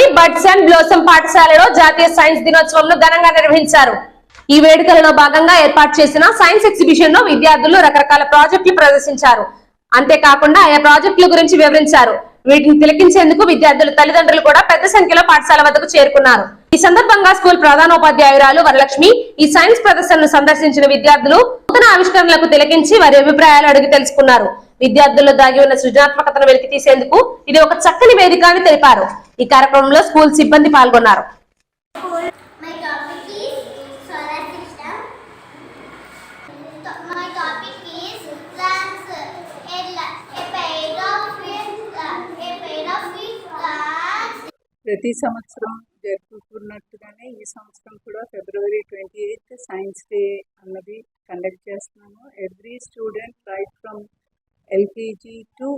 లోని buds and blossom పాఠశాలలో జాతీయ సైన్స్ దినోత్సవంను ఘనంగా నిర్వహించారు. ఈ వేడుకలలో భాగంగా ఏర్పాటు చేసిన సైన్స్ ఎగ్జిబిషన్లో విద్యార్థులు రకరకాల ప్రాజెక్టులు ప్రదర్శించారు. అంతేకాకుండా ఆయా ప్రాజెక్టుల గురించి వివరించారు. వీటిని తిలకించేందుకు విద్యార్థుల తల్లిదండ్రులు కూడా పెద్ద సంఖ్యలో పాఠశాల వద్దకు చేరుకున్నారు. ఈ సందర్భంగా స్కూల్ ప్రధానోపాధ్యాయురాలు వరలక్ష్మి ఈ సైన్స్ ప్రదర్శనను సందర్శించిన విద్యార్థులు నూతన ఆవిష్కరణలకు తిలకించి వారి అభిప్రాయాలు అడిగి తెలుసుకున్నారు. విద్యార్థుల్లో దాగి ఉన్న సృజనాత్మకతను వెలికి తీసేందుకు ఇది ఒక చక్కని వేదిక అని తెలిపారు. ఈ కార్యక్రమంలో స్కూల్ సిబ్బంది పాల్గొన్నారు. ప్రతి సంవత్సరం జరుపుకున్నట్టుగానే ఈ సంవత్సరం కూడా February twenty eighth science day అన్నది కండక్ట్ చేస్తున్నాము every student right from LKG to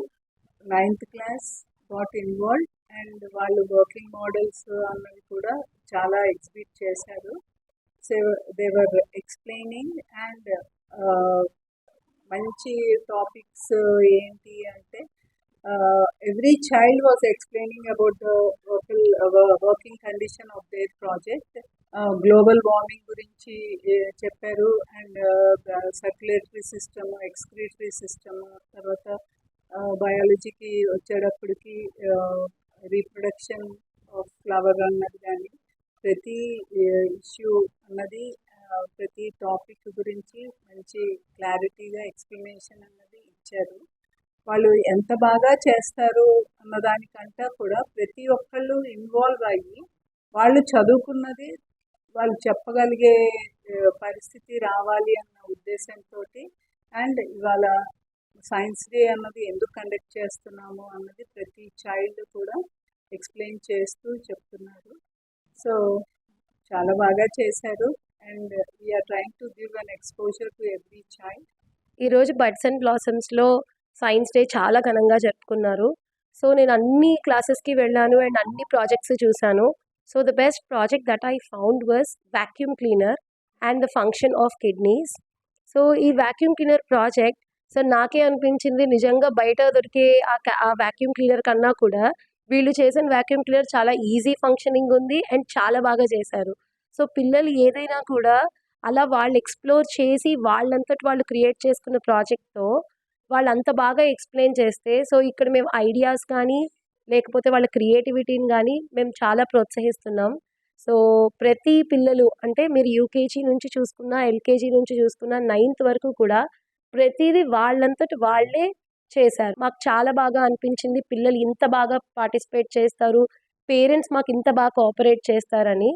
ninth class got involved and వాళ్ళు వర్కింగ్ మోడల్స్ అన్నవి కూడా చాలా ఎగ్జిబిట్ చేశారు. So they were explaining and మంచి టాపిక్స్ ఏంటి అంటే every child was explaining about the working condition of their project global warming గురించి చెప్పారు. And circulatory system excretory system తర్వాత బయాలజీకి వచ్చేటప్పటికి రీప్రొడక్షన్ ఆఫ్ ఫ్లవర్ అన్నది కానీ ప్రతి ఇష్యూ అన్నది ప్రతి టాపిక్ గురించి మంచి క్లారిటీగా ఎక్స్ప్లెనేషన్ అన్నది ఇచ్చారు. వాళ్ళు ఎంత బాగా చేస్తారు అన్నదానికంటే కూడా ప్రతి ఒక్కళ్ళు ఇన్వాల్వ్ అయ్యి వాళ్ళు చదువుకున్నది వాళ్ళు చెప్పగలిగే పరిస్థితి రావాలి అన్న ఉద్దేశంతో అండ్ ఇవాళ సైన్స్ డే అన్నది ఎందుకు కండక్ట్ చేస్తున్నాము అన్నది ప్రతి చైల్డ్ కూడా ఎక్స్ప్లెయిన్ చేస్తూ చెప్తున్నారు. సో చాలా బాగా చేశారు and we are trying to give an exposure to every child ఈరోజు బడ్స్ అండ్ బ్లాసమ్స్లో సైన్స్ డే చాలా ఘనంగా జరుపుకున్నారు. సో నేను అన్ని క్లాసెస్కి వెళ్ళాను అండ్ అన్ని ప్రాజెక్ట్స్ చూశాను. So the best project that I found was vacuum cleaner and the function of kidneys so ఈ వాక్యూమ్ క్లీనర్ ప్రాజెక్ట్ సో నాకే అనిపించింది నిజంగా బయట దొరికే ఆ ఆ వాక్యూమ్ క్లీనర్ కన్నా కూడా వీళ్ళు చేసిన వాక్యూమ్ క్లీనర్ చాలా ఈజీ ఫంక్షనింగ్ ఉంది అండ్ చాలా బాగా చేశారు. సో పిల్లలు ఏదైనా కూడా అలా వాళ్ళు ఎక్స్ప్లోర్ చేసి వాళ్ళంతటి వాళ్ళు క్రియేట్ చేసుకున్న ప్రాజెక్ట్తో వాళ్ళు అంత బాగా ఎక్స్ప్లెయిన్ చేస్తే సో ఇక్కడ మేము ఐడియాస్ కానీ లేకపోతే వాళ్ళ క్రియేటివిటీని కానీ మేము చాలా ప్రోత్సహిస్తున్నాం. సో ప్రతి పిల్లలు అంటే మీరు యూకేజీ నుంచి చూసుకున్న ఎల్కేజీ నుంచి చూసుకున్న నైన్త్ వరకు కూడా ప్రతిదీ వాళ్ళంతటి వాళ్ళే చేశారు. మాకు చాలా బాగా అనిపించింది పిల్లలు ఇంత బాగా పార్టిసిపేట్ చేస్తారు పేరెంట్స్ మాకు ఇంత బాగా కోఆపరేట్ చేస్తారని.